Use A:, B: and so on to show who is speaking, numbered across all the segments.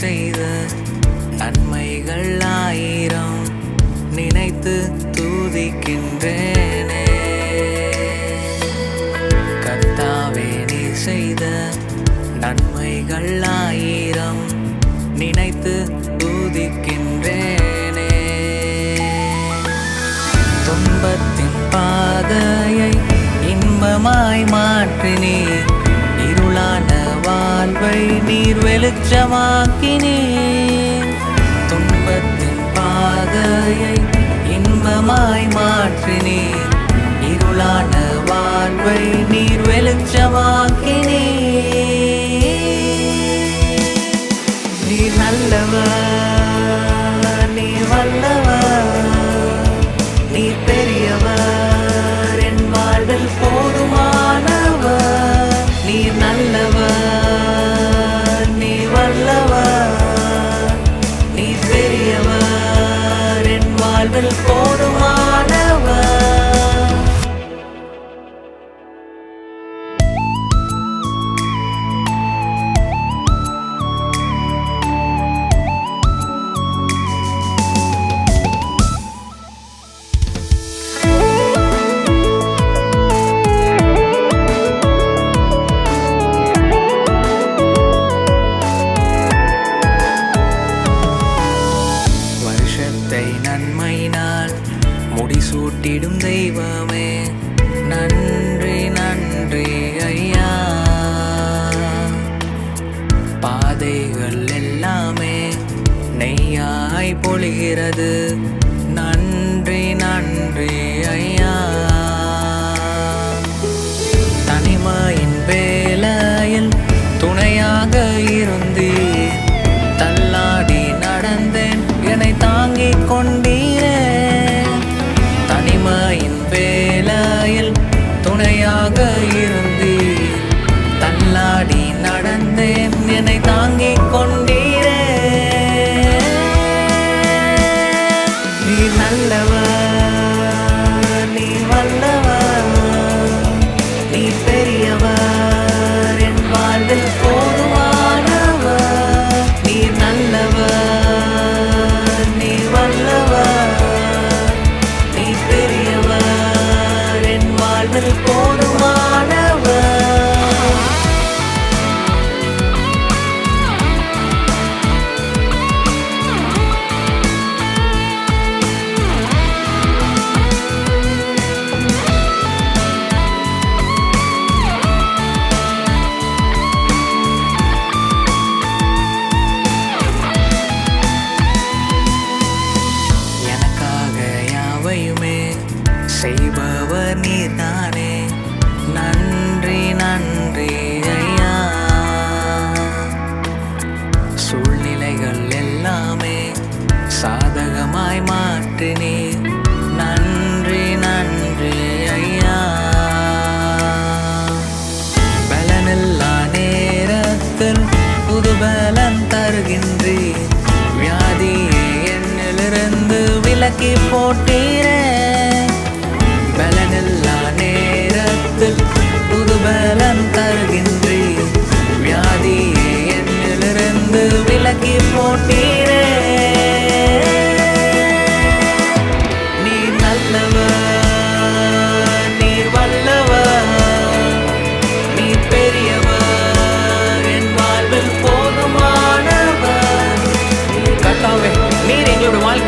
A: செய்த நன்மைகள் ஆயிரம் நினைத்து தூதிக்கின்றேனே. கத்தாவே நீ செய்த நன்மைகள் ஆயிரம் நினைத்து தூதிக்கின்றேனே. துன்பத்தின் பாதையை இன்பமாய் மாற்றினேன் வாழ்வை நீர் வெளிச்சமாக்கினீர். துன்பத்தின் பாதையை இன்பமாய் மாற்றினீர். இருளான வாழ்வை நீர் வெளிச்சமாக்கினீர். நீர் நல்லவர். வாழ்வில் போதுமானவர் முடிசூட்டிடும் தெய்வமே. நன்றி நன்றி ஐயா. பாதைகள் எல்லாமே நெய்யாய் பொழிகிறது. நன்றி நன்றி ஐயா. என்னை தாங்கிக் யாவையுமே செய்பவர் நீர்தானே. நன்றி நன்றி ஐயா. சூழ்நிலைகள் எல்லாமே சாதகமாய் மாற்றினீர். என்னிலிருந்து விலக்கி போட்டீரே. பலனில்லா நேரத்தில் புது பலன் தருகின்றீர். வியாதியை என்னிலிருந்து விலக்கி போட்டீர்.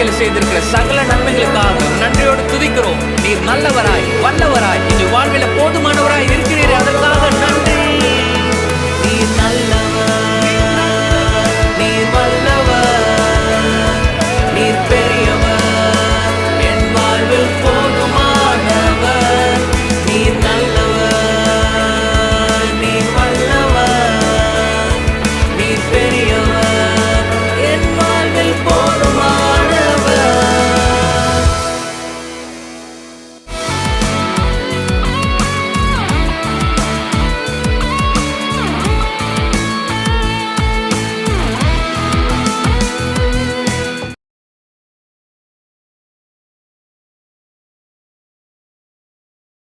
A: நீங்கள் செய்திருக்கிற சகல நன்மைகளுக்காக நன்றியோடு துதிக்கிறோம். நீர் நல்லவராய் வல்லவராய் இந்த வாழ்வில் போதுமானவராய் இருக்கிறீர் அதற்காக நன்றி. நீர் நல்ல